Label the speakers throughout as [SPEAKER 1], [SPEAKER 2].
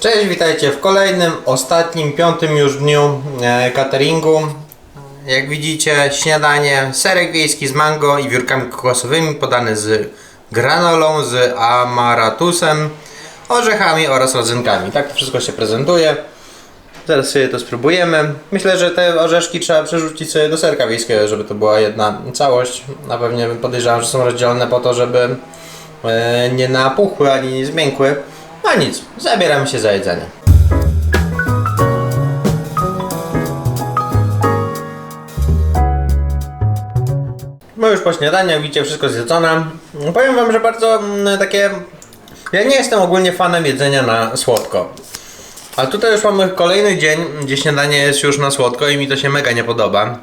[SPEAKER 1] Cześć, witajcie w kolejnym, ostatnim, piątym już dniu e, cateringu. Jak widzicie, śniadanie, serek wiejski z mango i wiórkami kokosowymi podane z granolą, z amaratusem, orzechami oraz rodzynkami. Tak to wszystko się prezentuje. Zaraz sobie to spróbujemy. Myślę, że te orzeszki trzeba przerzucić sobie do serka wiejskiego, żeby to była jedna całość. Na pewnie podejrzewam, że są rozdzielone po to, żeby e, nie napuchły ani nie zmiękły. No nic, zabieramy się za jedzenie. No już po śniadaniu, widzicie, wszystko zjedzone. Powiem wam, że bardzo mm, takie... Ja nie jestem ogólnie fanem jedzenia na słodko. A tutaj już mamy kolejny dzień, gdzie śniadanie jest już na słodko i mi to się mega nie podoba.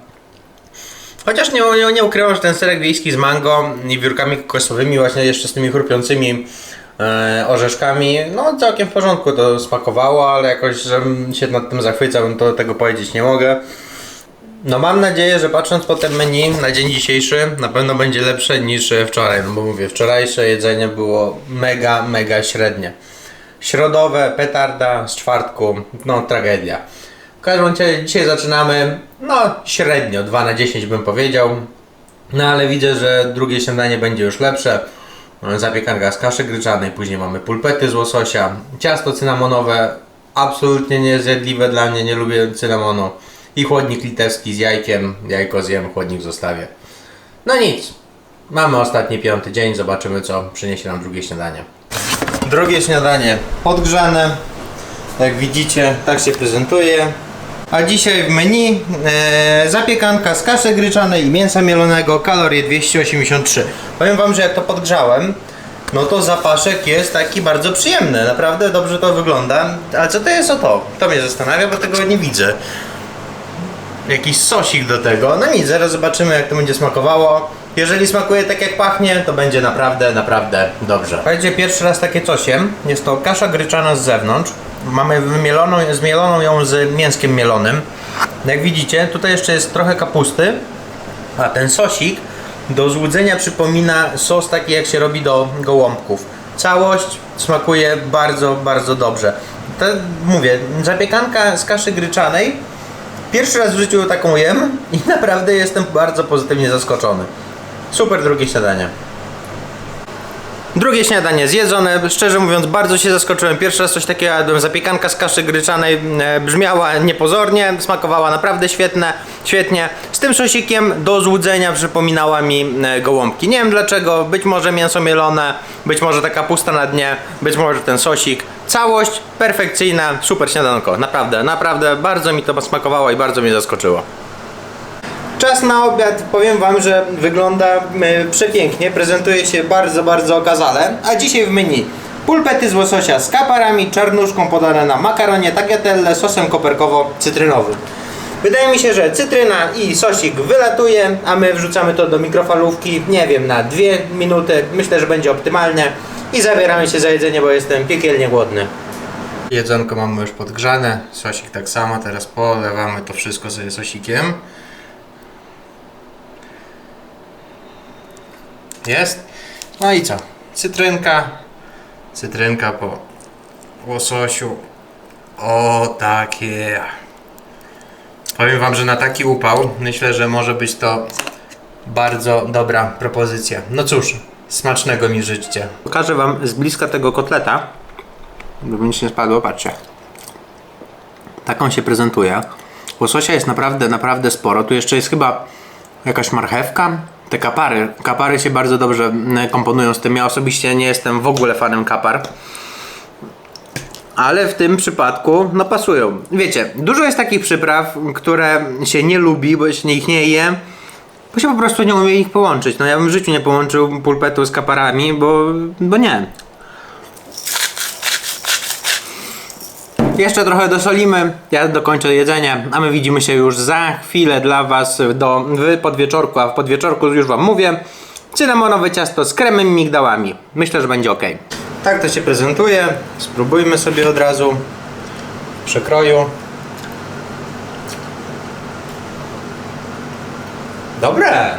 [SPEAKER 1] Chociaż nie, nie, nie ukrywam, że ten serek wiejski z mango i wiórkami kokosowymi, właśnie jeszcze z tymi chrupiącymi orzeszkami, no całkiem w porządku to smakowało, ale jakoś, żebym się nad tym zachwycał, to tego powiedzieć nie mogę. No mam nadzieję, że patrząc po tym menu na dzień dzisiejszy, na pewno będzie lepsze niż e, wczoraj, no bo mówię, wczorajsze jedzenie było mega, mega średnie. Środowe, petarda z czwartku, no tragedia. W każdym razie dzisiaj zaczynamy, no średnio, 2 na 10 bym powiedział. No ale widzę, że drugie śniadanie będzie już lepsze. Zapiekanka z kaszy gryczanej, później mamy pulpety z łososia, ciasto cynamonowe, absolutnie niezjadliwe dla mnie, nie lubię cynamonu. I chłodnik litewski z jajkiem, jajko zjem, chłodnik zostawię. No nic, mamy ostatni piąty dzień, zobaczymy co przyniesie nam drugie śniadanie. Drugie śniadanie podgrzane, jak widzicie, tak się prezentuje. A dzisiaj w menu e, zapiekanka z kaszy gryczanej i mięsa mielonego, kalorie 283. Powiem wam, że jak to podgrzałem, no to zapaszek jest taki bardzo przyjemny, naprawdę dobrze to wygląda. Ale co to jest o to? To mnie zastanawia, bo tego nie widzę. Jakiś sosik do tego. No nic, zaraz zobaczymy jak to będzie smakowało. Jeżeli smakuje tak jak pachnie, to będzie naprawdę, naprawdę dobrze. Będzie pierwszy raz takie cosiem. Jest to kasza gryczana z zewnątrz. Mamy wymieloną, zmieloną ją z mięskiem mielonym. Jak widzicie, tutaj jeszcze jest trochę kapusty. A ten sosik do złudzenia przypomina sos taki jak się robi do gołąbków. Całość smakuje bardzo, bardzo dobrze. To, mówię, zapiekanka z kaszy gryczanej. Pierwszy raz w życiu taką jem i naprawdę jestem bardzo pozytywnie zaskoczony. Super drugie śniadanie. Drugie śniadanie zjedzone. Szczerze mówiąc, bardzo się zaskoczyłem. Pierwszy raz coś takiego jadłem. Zapiekanka z kaszy gryczanej e, brzmiała niepozornie, smakowała naprawdę świetne, świetnie. Z tym sosikiem do złudzenia przypominała mi e, gołąbki. Nie wiem dlaczego, być może mięso mielone, być może taka pusta na dnie, być może ten sosik. Całość perfekcyjna, super śniadanko. Naprawdę, naprawdę bardzo mi to smakowało i bardzo mnie zaskoczyło. Czas na obiad, powiem Wam, że wygląda e, przepięknie, prezentuje się bardzo, bardzo okazale. A dzisiaj w menu pulpety z łososia z kaparami, czarnuszką podane na makaronie, tagliatelle, sosem koperkowo-cytrynowym. Wydaje mi się, że cytryna i sosik wylatuje, a my wrzucamy to do mikrofalówki, nie wiem, na dwie minuty. Myślę, że będzie optymalnie. I zabieramy się za jedzenie, bo jestem piekielnie głodny. Jedzonko mamy już podgrzane, sosik tak samo, teraz polewamy to wszystko sobie sosikiem. Jest. No i co? Cytrynka. Cytrynka po łososiu. O takie. Powiem wam, że na taki upał myślę, że może być to bardzo dobra propozycja. No cóż, smacznego mi życzcie. Pokażę wam z bliska tego kotleta, żeby nic nie spadło, patrzcie. Tak on się prezentuje. Łososia jest naprawdę, naprawdę sporo. Tu jeszcze jest chyba jakaś marchewka. Te kapary. Kapary się bardzo dobrze mm, komponują z tym. Ja osobiście nie jestem w ogóle fanem kapar. Ale w tym przypadku, no pasują. Wiecie, dużo jest takich przypraw, które się nie lubi, bo się ich nie je, bo się po prostu nie umie ich połączyć. No ja bym w życiu nie połączył pulpetu z kaparami, bo, bo nie. Jeszcze trochę dosolimy, ja dokończę jedzenie, a my widzimy się już za chwilę dla Was do, w podwieczorku, a w podwieczorku już Wam mówię, cynamonowe ciasto z kremem i migdałami. Myślę, że będzie ok. Tak to się prezentuje, spróbujmy sobie od razu w przekroju. Dobre!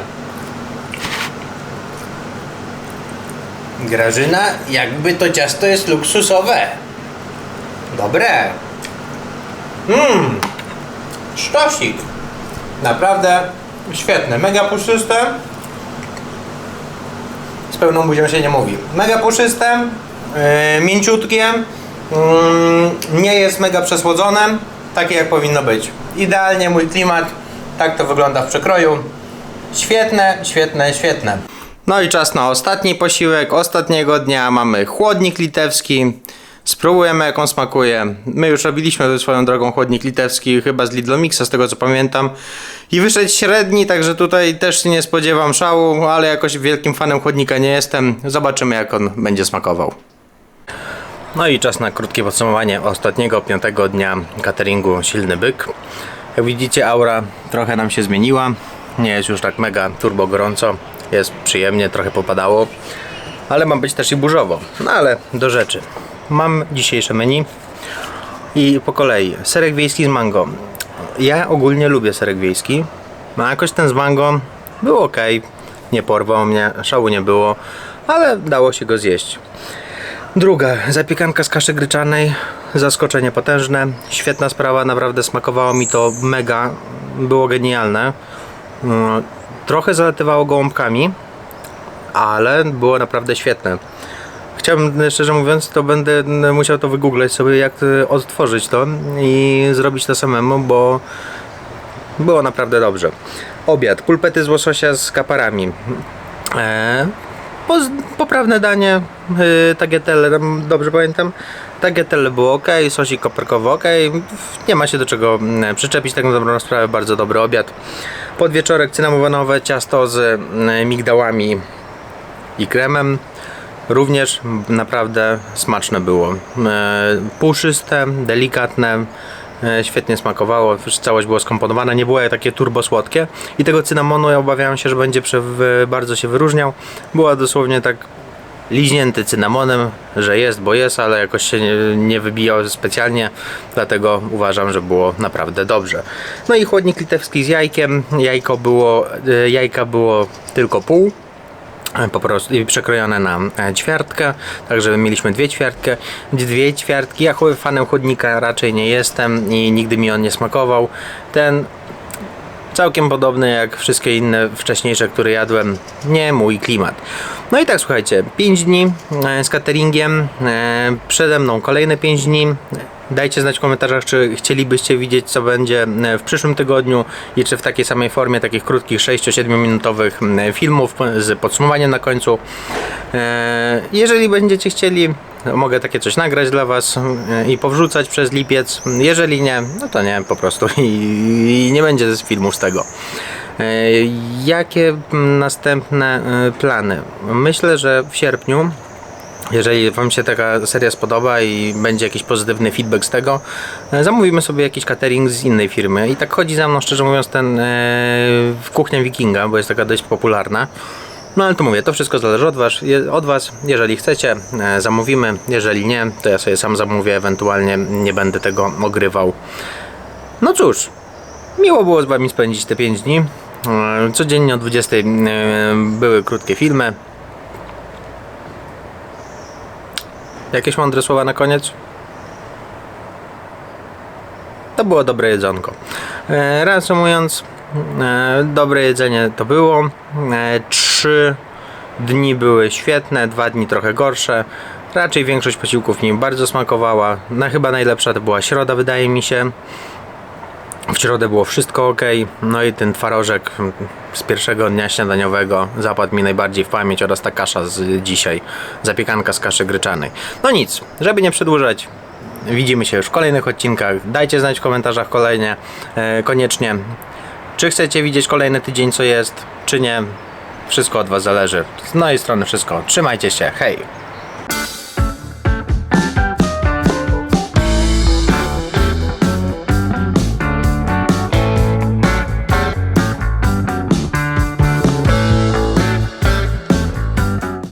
[SPEAKER 1] Grażyna, jakby to ciasto jest luksusowe. Dobre. Mmm. Sztosik. Naprawdę świetne. Mega puszyste. Z pełną buzią się nie mówi. Mega puszyste. Yy, mięciutkie. Yy, nie jest mega przesłodzone. Takie jak powinno być. Idealnie mój klimat. Tak to wygląda w przekroju. Świetne, świetne, świetne. No i czas na ostatni posiłek ostatniego dnia. Mamy chłodnik litewski. Spróbujemy jak on smakuje. My już robiliśmy swoją drogą chłodnik litewski chyba z Lidlomixa z tego co pamiętam. I wyszedł średni, także tutaj też nie spodziewam szału, ale jakoś wielkim fanem chłodnika nie jestem. Zobaczymy jak on będzie smakował. No i czas na krótkie podsumowanie ostatniego, piątego dnia cateringu Silny Byk. Jak widzicie aura trochę nam się zmieniła. Nie jest już tak mega turbo gorąco. Jest przyjemnie, trochę popadało. Ale ma być też i burzowo. No ale do rzeczy. Mam dzisiejsze menu. I po kolei. Serek wiejski z mango. Ja ogólnie lubię serek wiejski. No jakoś ten z mango był ok. Nie porwał mnie, szału nie było. Ale dało się go zjeść. Druga, zapiekanka z kaszy gryczanej, zaskoczenie potężne, świetna sprawa, naprawdę smakowało mi to mega, było genialne. Mm, Trochę zalatywało gołąbkami, ale było naprawdę świetne. Chciałbym, szczerze mówiąc, to będę musiał to wygooglać sobie, jak y, odtworzyć to i zrobić to samemu, bo było naprawdę dobrze. Obiad, pulpety z łososia z kaparami. Eee, poprawne danie, yy, dobrze pamiętam. Tagliatelle było ok, sosik koperkowy ok, nie ma się do czego mm, przyczepić, tak na dobrą sprawę, bardzo dobry obiad. Podwieczorek cynamonowe, ciasto z mm, migdałami i kremem. Również naprawdę smaczne było. E, Puszyste, delikatne, e, świetnie smakowało. Całość była skomponowana, nie było takie turbo słodkie. I tego cynamonu ja obawiałem się, że będzie bardzo się wyróżniał. Była dosłownie tak liźnięty cynamonem, że jest, bo jest, ale jakoś się nie, nie wybijał specjalnie, dlatego uważam, że było naprawdę dobrze. No i chłodnik litewski z jajkiem. Jajko było, e, jajka było tylko pół po prostu przekrojone na e, ćwiartkę, także mieliśmy dwie ćwiartkę, dwie ćwiartki. Ja fanem chłodnika raczej nie jestem i nigdy mi on nie smakował. Ten całkiem podobny jak wszystkie inne wcześniejsze, które jadłem. Nie mój klimat. No i tak słuchajcie, 5 dni e, z cateringiem, e, przede mną kolejne 5 dni. Dajcie znać w komentarzach, czy chcielibyście widzieć, co będzie e, w przyszłym tygodniu i czy w takiej samej formie, takich krótkich 6-7 minutowych filmów z podsumowaniem na końcu. Jeżeli będziecie chcieli, mogę takie coś nagrać dla Was e, i powrzucać przez lipiec. Jeżeli nie, no to nie, po prostu i, nie będzie filmów z tego. E, Jakie mm, następne e, plany? Myślę, że w sierpniu jeżeli Wam się taka seria spodoba i będzie jakiś pozytywny feedback z tego, e, zamówimy sobie jakiś catering z innej firmy. I tak chodzi za mną, szczerze mówiąc, ten w kuchnia Wikinga, bo jest taka dość popularna. No ale to mówię, to wszystko zależy od was, od was. Jeżeli chcecie, e, zamówimy. Jeżeli nie, to ja sobie sam zamówię, ewentualnie nie będę tego ogrywał. No cóż, miło było z Wami spędzić te 5 dni. E, Codziennie o 20 e, były krótkie filmy. Jakieś mądre słowa na koniec? To było dobre jedzonko. Reasumując, dobre jedzenie to było. Trzy dni były świetne, dwa dni trochę gorsze. Raczej większość posiłków mi bardzo smakowała. Na chyba najlepsza to była środa, wydaje mi się. W środę było wszystko ok. No i ten twarożek z pierwszego dnia śniadaniowego zapadł mi najbardziej w pamięć oraz ta kasza z dzisiaj. Zapiekanka z kaszy gryczanej. No nic, żeby nie przedłużać. Widzimy się już w kolejnych odcinkach. Dajcie znać w komentarzach kolejnie, e, koniecznie, czy chcecie widzieć kolejny tydzień, co jest, czy nie. Wszystko od Was zależy. Z mojej strony wszystko. Trzymajcie się. Hej!